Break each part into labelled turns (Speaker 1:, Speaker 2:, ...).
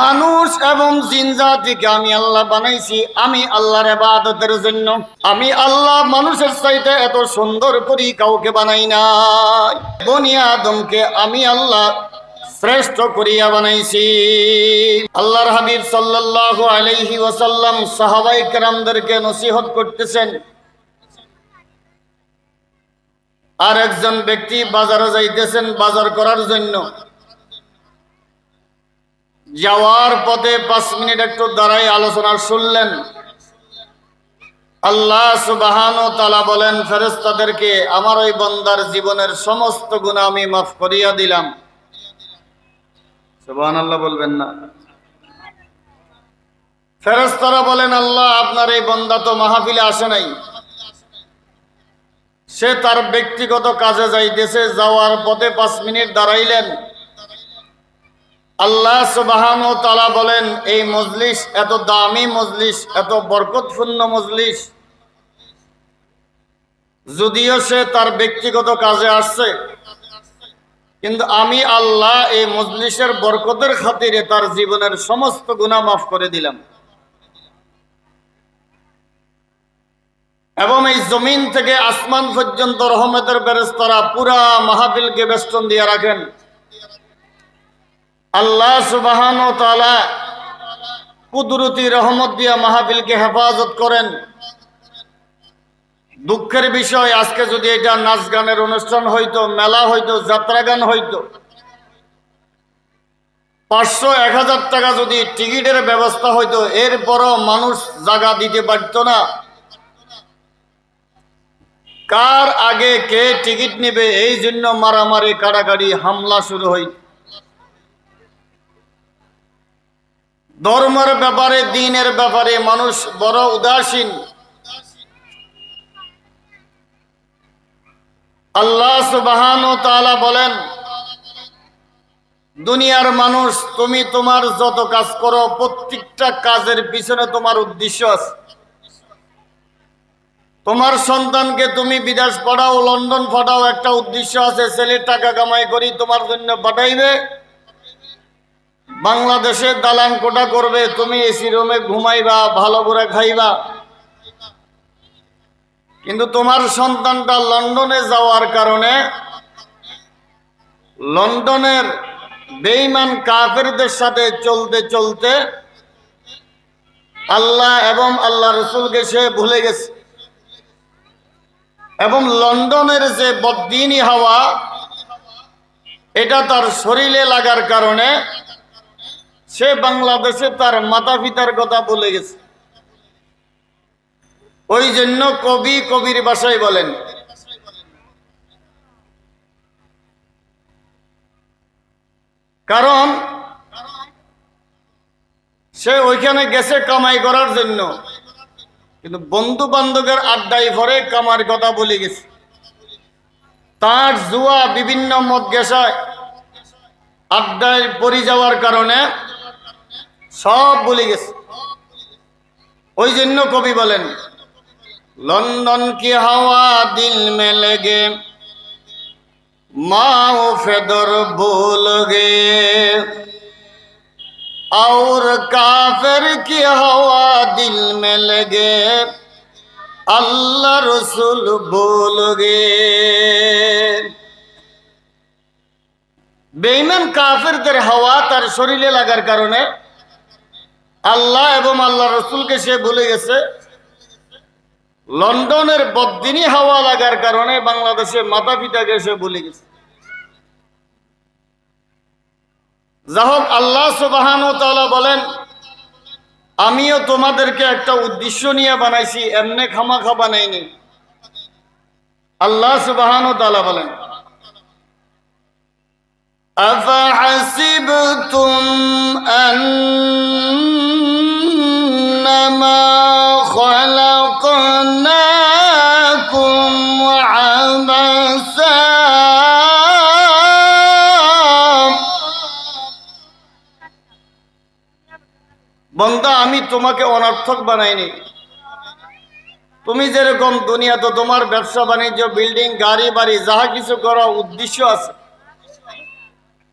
Speaker 1: মানুষ এবং জিনজাতিকে আমি আল্লাহ বানাইছি, আমি আল্লাহর ইবাদতের জন্য। আমি আল্লাহ মানুষের চাইতে এত সুন্দর করি কাউকে বানাই নাই। বনি আদমকে আমি আল্লাহ শ্রেষ্ঠ করিয়া বানাইছি। আল্লাহর হাবিব সাল্লাল্লাহু আলাইহি ওয়াসাল্লাম সাহাবাই কেরামদেরকে নসিহত করতেছেন। আর একজন ব্যক্তি বাজারে যাইতেছেন বাজার করার জন্য। যাওয়ার পথে পাঁচ মিনিট একটু দাঁড়াই আলোচনা শুনলেন। আল্লাহ সুবাহান তালা বলেন ফেরেস্তাদেরকে আমার ওই বন্দার জীবনের সমস্ত গুণা আমি মাফ করিয়া দিলাম। আল্লাহ বলবেন না। ফেরেস্তারা বলেন, আল্লাহ, আপনার এই বন্দা তো মাহফিলে আসে নাই। সে তার ব্যক্তিগত কাজে যাইতেছে, যাওয়ার পথে পাঁচ মিনিট দাঁড়াইলেন। আল্লাহ সুবাহান তালা বলেন, এই মজলিস এত দামি মজলিস, এত বরকতপূর্ণ মজলিস। যদিও সে তার ব্যক্তিগত কাজে আসছে, কিন্তু আমি আল্লাহ এই মজলিসের বরকতের খাতিরে তার জীবনের সমস্ত গুণা মাফ করে দিলাম। এবং এই জমিন থেকে আসমান পর্যন্ত রহমতের বেরেস্তারা পুরা মাহফিলকে বেষ্টন দিয়ে রাখেন। আল্লাহ সুবাহান ও তালা কুদরতি রহমত দিয়া মাহফিলকে হেফাজত করেন। দুঃখের বিষয়, আজকে যদি এটা নাচ গানের অনুষ্ঠান হইতো, মেলা হইতো, যাত্রা গান হইতো, পাঁচশো এক হাজার টাকা যদি টিকিটের ব্যবস্থা হইতো, এরপরও মানুষ জাগা দিতে পারত না। কার আগে কে টিকিট নেবে, এই জন্য মারামারি, কাড়াকাড়ি, হামলা শুরু হইত। ধর্মের ব্যাপারে, দিনের ব্যাপারে মানুষ বড় উদাসীন। আল্লাহ সুবাহান তালা বলেন, দুনিয়ার মানুষ, তুমি তোমার যত কাজ করো, প্রত্যেকটা কাজের পিছনে তোমার উদ্দেশ্য আছে। তোমার সন্তানকে তুমি বিদেশ পাঠাও, লন্ডন পাঠাও, একটা উদ্দেশ্য আছে ছেলে টাকা কামাই করি, তোমার জন্য পাঠাইবে। বাংলাদেশে দালান কোটা করবে, তুমি এসি রুমে ঘুমাইবা, ভালো করে খাইবা। কিন্তু তোমার সন্তানটা লন্ডনে যাওয়ার কারণে লন্ডনের বেইমান কাফেরদের সাথে চলতে চলতে আল্লাহ এবং আল্লাহ রসুলকে সে ভুলে গেছে। এবং লন্ডনের যে বদিনী হাওয়া, এটা তার শরীরে লাগার কারণে সে বাংলাদেশে তার মাতা পিতার কথা বলে গেছে। ওই জন্য কবি কবির বাসায় বলেন, কারণ সে ওইখানে গেছে কামাই করার জন্য। কিন্তু বন্ধু বান্ধবের আড্ডায় ভরে কামার কথা বলে গেছে। তার জুয়া বিভিন্ন মদ গেসায় আড্ডায় পড়ে যাওয়ার কারণে সব বলে গেছে ওই জন্য কবি বলেন লন্ডন কি হাওয়া দিল মে লেগে মাও ফেদর ভুল গে और काफिर की हवा दिल में लगे अल्लाह रसूल भूल गे বেইমান কাফেরদের হাওয়া তার শরীরে লাগার কারণে আল্লাহ এবং আল্লাহ রসুলকে সে ভুলে গেছে লন্ডনের বদিনী হাওয়া লাগার কারণে বাংলাদেশে মাতা পিতাকে সে ভুলে গেছে যাহোক আল্লাহ সুবাহান বলেন আমিও তোমাদেরকে একটা উদ্দেশ্য নিয়ে বানাইছি এমনি খামাখা বানাইনি আল্লাহ সুবাহান বলেন أفحسبتم أنما خلقناكم عبثا বন্দা, আমি তোমাকে অনর্থক বানাইনি। তুমি যেরকম দুনিয়া তো তোমার ব্যবসা, বাণিজ্য, বিল্ডিং, গাড়ি, বাড়ি, যাহা কিছু করা, উদ্দেশ্য আছে।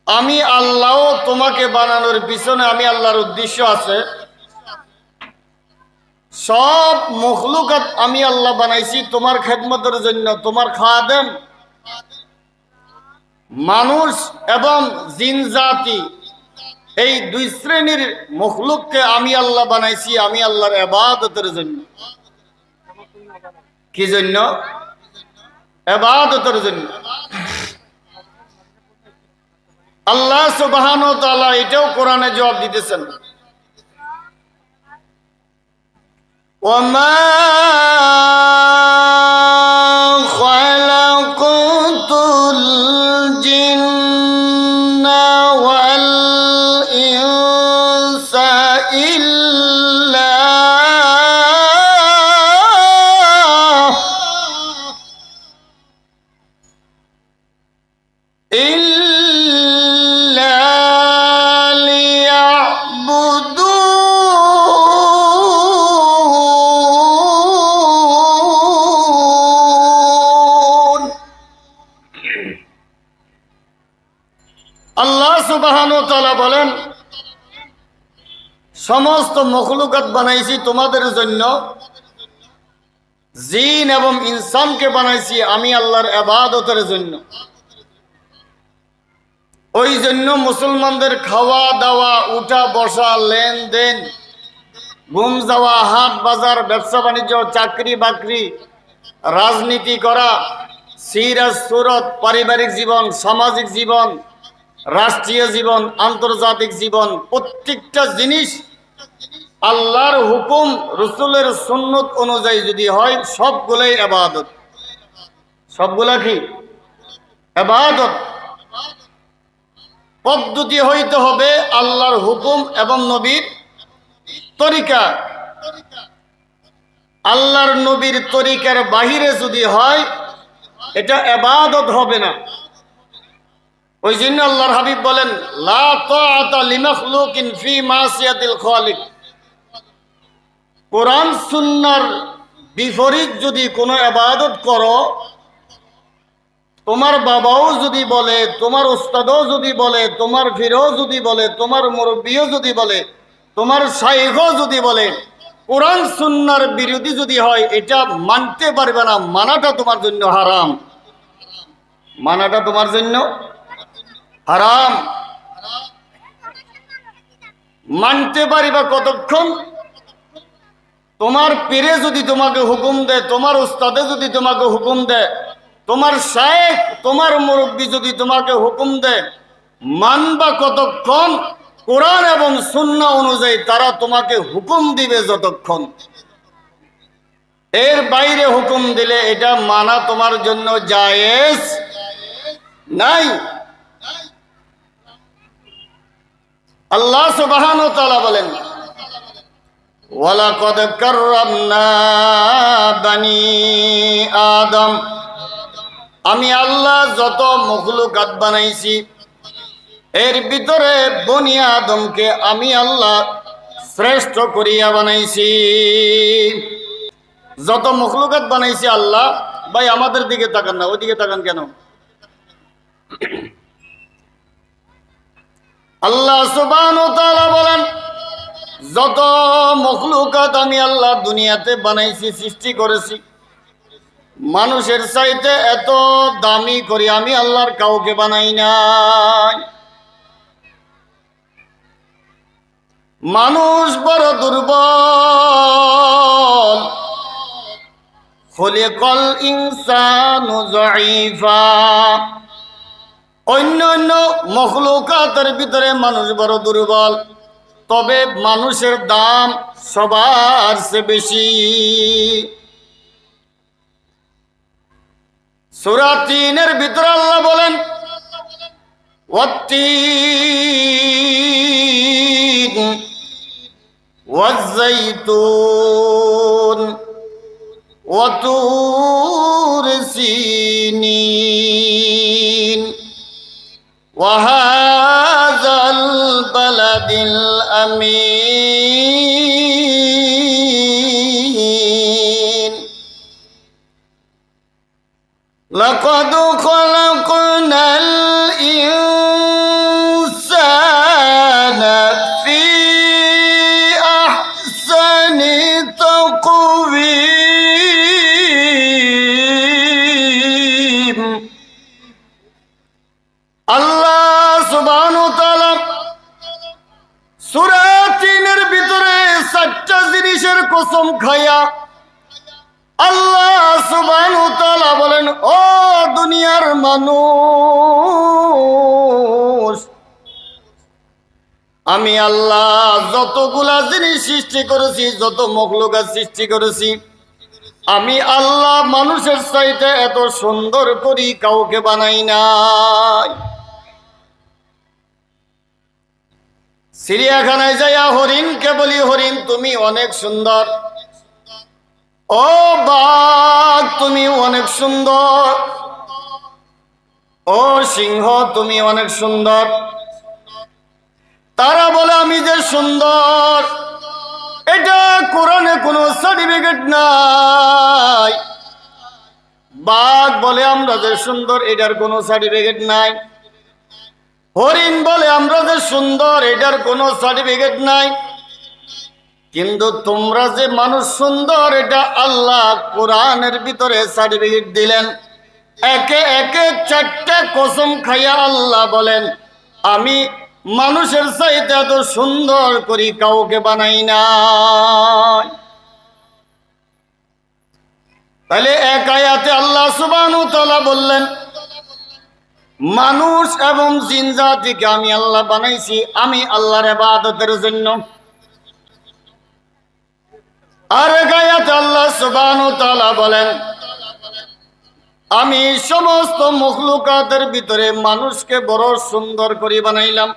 Speaker 1: আমি আল্লাহ তোমাকে বানানোর পিছনে আমি আল্লাহর উদ্দেশ্য আছে। সব মখলুকাত আমি আল্লাহ বানাইছি, তোমার খেদমতের জন্য, তোমার খাদেম। মানুষ এবং জিন জাতি, এই দুই শ্রেণির মখলুককে আমি আল্লাহ বানাইছি, আমি আল্লাহর এবাদতের জন্য। কি জন্য? এবাদতের জন্য। আল্লাহ তাআলা এটাও কোরআনে জবাব দিতেছেন। وما সমস্ত মখলুকাত বানাইছি তোমাদের জন্য। জিন এবং ইনসানকে বানাইছি আমি আল্লাহর আবাদতের জন্য। ওই জন্য মুসলমানদের খাওয়া, দাওয়া, উঠা, বসা, লেনদেন, ঘুম যাওয়া, হাট বাজার, ব্যবসা বাণিজ্য, চাকরি বাকরি, রাজনীতি করা, সিরাজ, সুরত, পারিবারিক জীবন, সামাজিক জীবন, রাষ্ট্রীয় জীবন, আন্তর্জাতিক জীবন, প্রত্যেকটা জিনিস আল্লাহর হুকুম রসুলের সুন্নত অনুযায়ী যদি হয়, সবগুলোই আবাদত। সবগুলা কি? আবাদত। পদ্ধতি হইতে হবে আল্লাহর হুকুম এবং নবীর তরিকা। আল্লাহর নবীর তরিকার বাহিরে যদি হয়, এটা এবাদত হবে না। ওই জন্য আল্লাহর হাবিব বলেন, লা তাআতা লিমাখলুকিন ফি মাসিয়াতিল খালিক। কোরআন সুন্নাহর বিপরীত যদি কোনো ইবাদত করো, তোমার বাবাও যদি বলে, তোমার ওস্তাদও যদি বলে, তোমার ফিরও যদি বলে, তোমার মুরব্বীও যদি বলে, তোমার শাইখও যদি বলে, কোরআন সুন্নার বিরোধী যদি হয়, এটা মানতে পারবে না, মানাটা তোমার জন্য হারাম। মানাটা তোমার জন্য হারাম। মানতে পারিবা কতক্ষণ? তোমার পীরে যদি তোমাকে হুকুম দেয়, তোমার উস্তাদে যদি তোমাকে হুকুম দেয়, তোমার শায়েখ, তোমার মুরব্বী যদি তোমাকে হুকুম দেয়, মানবা কতক্ষণ? কোরআন এবং শূন্য অনুযায়ী তারা তোমাকে হুকুম দিবে যতক্ষণ। এর বাইরে হুকুম দিলে এটা মানা তোমার জন্য জায়েজ নাই। আল্লাহ সুবহান ও তাআলা বলেন ওয়ালাকাদ কাররামনা বানি আদম। আমি আল্লাহ যত মখলুকাত বানাইছি, এর ভিতরে বনি আদমকে আমি আল্লাহ শ্রেষ্ঠ করিয়া বানাইছি। যত মখলুকাত বানাইছি আল্লাহ, ভাই আমাদের দিকে তাকান না ওইদিকে তাকান কেন? আল্লাহ সুবান বলেন যত মখলুকাত আমি আল্লাহ দুনিয়াতে বানাইছি, সৃষ্টি করেছি, মানুষের চাইতে এত দামি করি আমি আল্লাহর কাউকে বানাই নাই। মানুষ বড় দুর্বল। খলিকল ইনসানু জয়ীফা অন্য অন্য মখলুকাতের ভিতরে মানুষ বড় দুর্বল। তবে মানুষের দাম সবার চেয়ে বেশি সুরা তিনের ভিতরে আল্লাহ বলেন والتين والزيتون وطور سينين وهذا البلد الأمين لقد خلقنا খাইয়া আল্লাহ সুবান বলেন, ও দুনিয়ার মানুষ, আমি আল্লাহ যতগুলা জিনিস সৃষ্টি করেছি, যত মখলুকা সৃষ্টি করেছি, আমি আল্লাহ মানুষের চাইতে এত সুন্দর করি, কাউকে বানাই নাই। চিড়িয়াখানায় যাইয়া হরিণকে বলি, হরিণ, তুমি অনেক সুন্দর। ও বাঘ, তুমি অনেক সুন্দর। ও সিংহ, তুমি অনেক সুন্দর। তারা বলে, আমি যে সুন্দর, এটা কোরআনে কোনো সার্টিফিকেট নাই। বাঘ বলে, আমরা যে সুন্দর, এটার কোনো সার্টিফিকেট নাই। হরিণ বলে, আমরা যে সুন্দর, এটার কোনো সার্টিফিকেট নাই। কিন্তু তোমরা যে মানুষ সুন্দর, এটা আল্লাহ কোরআনের ভিতরে সার্টিফিকেট দিলেন। একে একে চারটা কসম খাইয়া আল্লাহ বলেন, আমি মানুষের চাইতে এত সুন্দর করি, কাউকে বানাই না তাহলে এক আল্লাহ সুবানু তালা বললেন, মানুষ এবং জিন জাতিকে আমি আল্লাহ বানাইছি, আমি আল্লাহর এবাদতের জন্য। আর গায়াত আল্লাহ সুবানু তালা বলেন, আমি সমস্ত মখলুকাতের ভিতরে মানুষকে বড় সুন্দর করে বানাইলাম।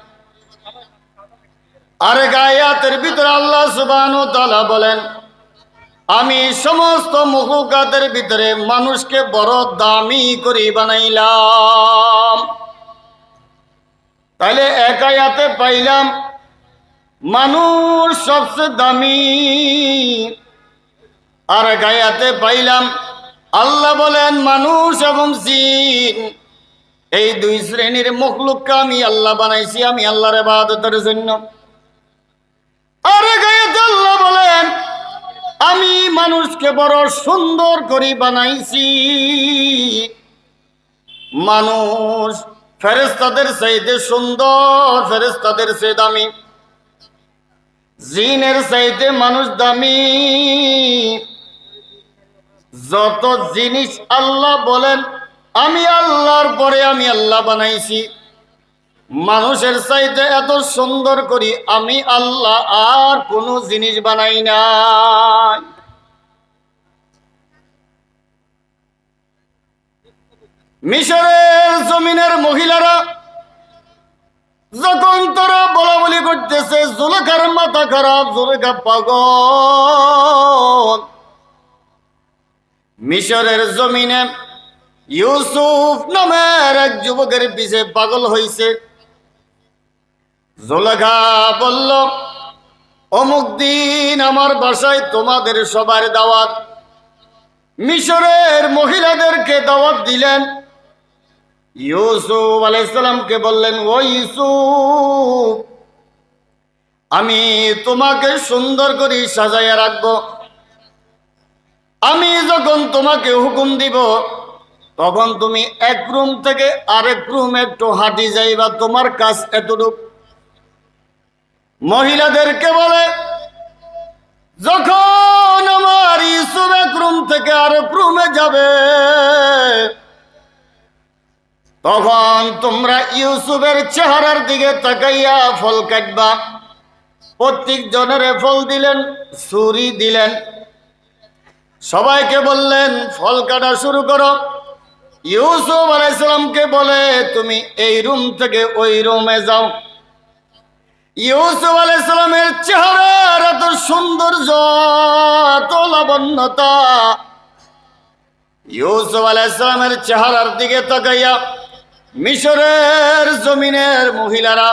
Speaker 1: আর গায়াতের ভিতরে আল্লাহ সুবানু তালা বলেন, আমি সমস্ত মখলুকাতের ভিতরে মানুষকে বড় দামি করে বানাইলাম। তাহলে একায়াতে পাইলাম মানুষ সবচেয়ে দামি। আর গায়াতে পাইলাম, আল্লাহ বলেন মানুষ এবং জিন। এই দুই শ্রেণির মখলুককে আমি আল্লাহ বানাইছি, আমি আল্লাহর এবাদতের জন্য। আরে গায়াতে আল্লাহ বলেন, আমি মানুষকে বড় সুন্দর করে বানাইছি। মানুষ ফেরেস্তাদের চাইতে সুন্দর ফেরেস্তাদের সে দামি। জিনের চাইতে মানুষ দামি। যত জিনিস আল্লাহ বলেন, আমি আল্লাহর পরে আমি আল্লাহ বানাইছি। মানুষের চাইতে এত সুন্দর করি, আমি আল্লাহ আর কোনো জিনিস বানাই নাই। মিশরের জমিনের মহিলারা যখন তারা বলা বলি করতেছে, জুলেখার মাথা খারাপ, জুলেখা পাগল। মিশরের জমিনে ইউসুফ নামের এক যুবকের পিছে পাগল হইছে। জোলেখা বলল, অমুক দিন আমার বাসায় তোমাদের সবার দাওয়াত। মিশরের মহিলাদেরকে দাওয়াত দিলেন ইউসুফ আলাইসালামকে বললেন, ও ইউসুফ, আমি তোমাকে সুন্দর করে সাজাইয়া রাখব। আমি যখন তোমাকে হুকুম দিব, তখন তুমি এক রুম থেকে আরেক রুম একটু হাঁটি যাইবা, তোমার কাজ এতটুক। মহিলাদেরকে বলে, যখন আমার ইসুফ এক রুম থেকে আরেক রুমে যাবে তখন তোমরা ইউসুফের চেহারার দিকে তাকাইয়া ফল কাটবা। প্রত্যেক জনের ফল দিলেন, ছুরি দিলেন। সবাইকে বললেন, ফল কাটা শুরু করো। ইউসুফ আলাইসালামকে বলে, তুমি এই রুম থেকে ওই রুমে যাও। ইউসুফ আলাইসালামের চেহারার এত সৌন্দর্য, এত লাবণ্যতা। ইউসুফ আলাইসালামের চেহারার দিকে তাকাইয়া মিশরের জমিনের মহিলারা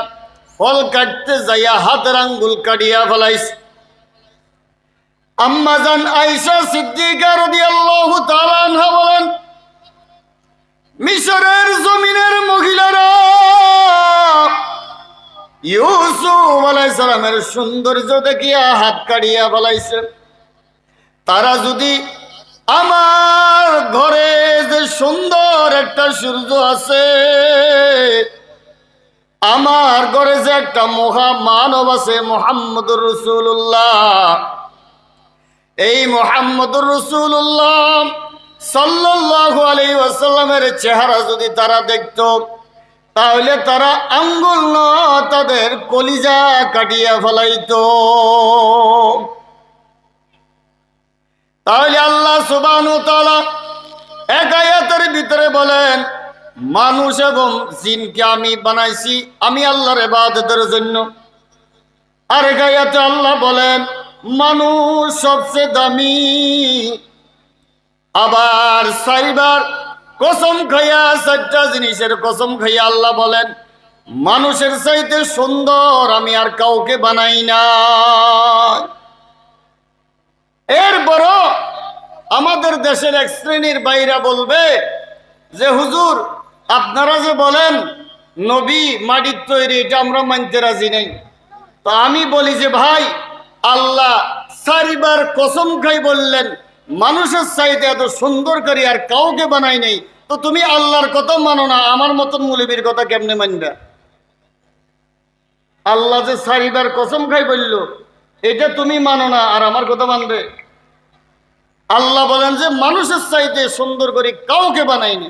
Speaker 1: ফল কাটতে যাইয়া হাতের আঙ্গুল কাটিয়া ফেলাইছে। আম্মাজান আয়েশা সিদ্দিকা রাদিয়াল্লাহু তাআলা আনহা বলেন, মিশরের জমিনের মহিলারা ইউসুফ আলাইহিস সালামের সৌন্দর্য দেখিয়া হাত কাড়িয়া বলাইছে তারা যদি আমার ঘরে যে সুন্দর একটা সূর্য আছে, আমার ঘরে যে একটা মহা মানব আছে, মোহাম্মদুর রসুল্লাহ এই মোহাম্মদুর রসুল্লাহ আলাইহি ওয়াসাল্লামের চেহারা যদি তারা দেখত, তাহলে তারা আঙ্গুল তাদের কলিজা কাটিয়া ফেলাইতো। তাহলে আল্লাহ সুবানু তালা এক আয়াতের ভিতরে বলেন, মানুষ এবং জিনকে আমি বানাইছি আমি আল্লাহর এবাদতের জন্য। আর এক আয়াতে আল্লাহ বলেন, মানুষ সবচেয়ে দামি, আবার সাইবার কসম খাইয়া চারটা জিনিসের কসম খাইয়া আল্লাহ বলেন, মানুষের চাইতে সুন্দর আমি আর কাউকে বানাই না এরপরও আমাদের দেশের এক শ্রেণির বাইরা বলবে যে, হুজুর, আপনারা যে বলেন নবী মাটির তৈরি, এটা আমরা মানতে রাজি নেই। তো আমি বলি যে, ভাই, আল্লাহ চারিবার কসম খাই বললেন, মানুষের চাইতে এত সুন্দর করে আর কাউকে বানাই নেই। তো তুমি আল্লাহর কথা মানো না, আমার মতন মুলিবির কথা কেমনে মানবে? আল্লাহ যে চারিবার কসম খাই বলল এটা তুমি মানো না, আর আমার কথা মানবে। আল্লাহ বলেন যে, মানুষের চাইতে সুন্দর করে কাউকে বানাইনি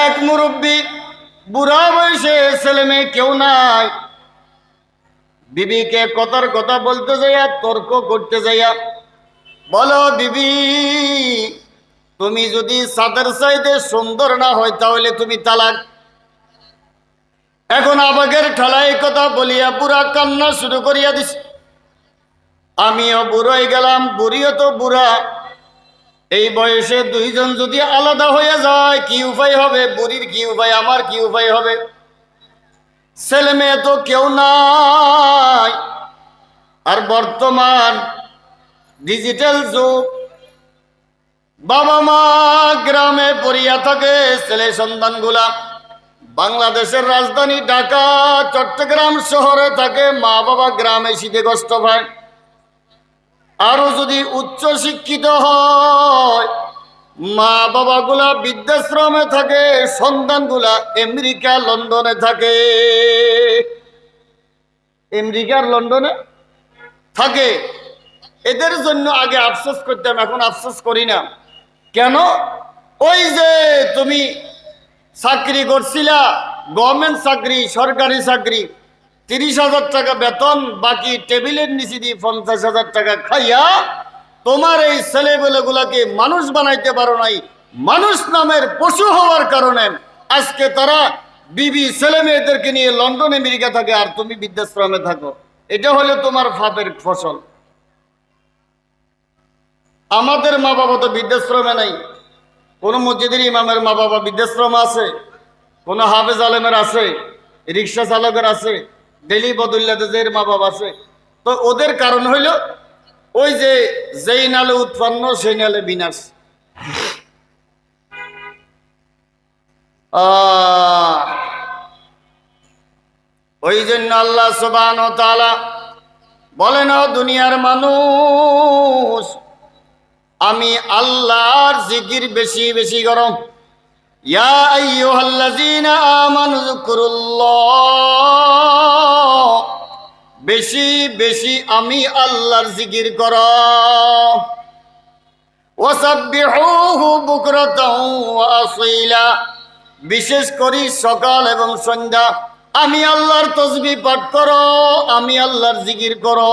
Speaker 1: এক মুরব্বী, বুড়া বয়সে ছেলে মেয়ে কেউ নাই। বিবিকে কথার কথা বলতে যাইয়া, তর্ক করতে যাইয়া, বলো বিবি, তুমি যদি সাদের চাইতে সুন্দর না হয়, তাহলে তুমি তালাক এখন আবাগের ঠেলাই কথা বলিয়া বুড়া কান্না শুরু করিয়া দিস আমিও বুড়োই গেলাম, বুড়িও তো বুড়া। এই বয়সে দুইজন যদি আলাদা হয়ে যায়, কি উপায় হবে? বুড়ির কি উপায়? আমার কি উপায় হবে? ছেলে মেয়ে তো কেউ নাই। আর বর্তমান ডিজিটাল যুগ। বাবা মা গ্রামে পড়িয়া থাকে, ছেলে সন্তানগুলা। বাংলাদেশের রাজধানী ঢাকা, চট্টগ্রাম শহরে থাকে মা বাবা গ্রামে শীতে কষ্ট পায় আরও যদি উচ্চ শিক্ষিত হয় মা বাবাগুলা বৃদ্ধাশ্রমে থাকে, সন্তানগুলা আমেরিকা, লন্ডনে থাকে। আমেরিকার লন্ডনে থাকে। এদের জন্য আগে আফসোস করতাম, এখন আফসোস করি না। কেন? ওই যে তুমি চাকরি করছিলা গভর্নমেন্ট চাকরি, সরকারি চাকরি, তিরিশ হাজার টাকা বেতন, বাকি টেবিলের নিচে দিয়ে পঞ্চাশ হাজার টাকা খাইয়া, তোমার এই ছেলেবেলেগুলাকে মানুষ বানাইতে পারো নাই, মানুষ নামের পশু হওয়ার কারণে আজকে তারা বিবি ছেলে মেয়েদেরকে নিয়ে লন্ডন, আমেরিকা থাকে আর তুমি বৃদ্ধাশ্রমে থাকো। এটা হলো তোমার ফাপের ফসল। আমাদের মা বাবা তো বৃদ্ধাশ্রমে নাই কোনো মসজিদের ইমামের মা বাবা বৃদ্ধাশ্রম আছে, কোনো হাফেজ আলেমের আছে, রিক্সা চালকের আছে ডেলি বদুল্লাদের মা বাবা আছে। তো ওদের কারণ হইল, ওই যে যেই নালে উৎপন্ন, সেই নালে বিনাশ। ওই জন্য আল্লাহ সুবান বলেন দুনিয়ার মানুষ আমি আল্লাহর জিকির বেশি বেশি গরম। বেশি বেশি আমি আল্লাহর জিকির কর বিশেষ করি সকাল এবং সন্ধ্যা। আমি আল্লাহর তসবিহ পাঠ করো, আমি আল্লাহর জিকির করো।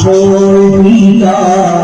Speaker 2: আমার আসল ঠিকানা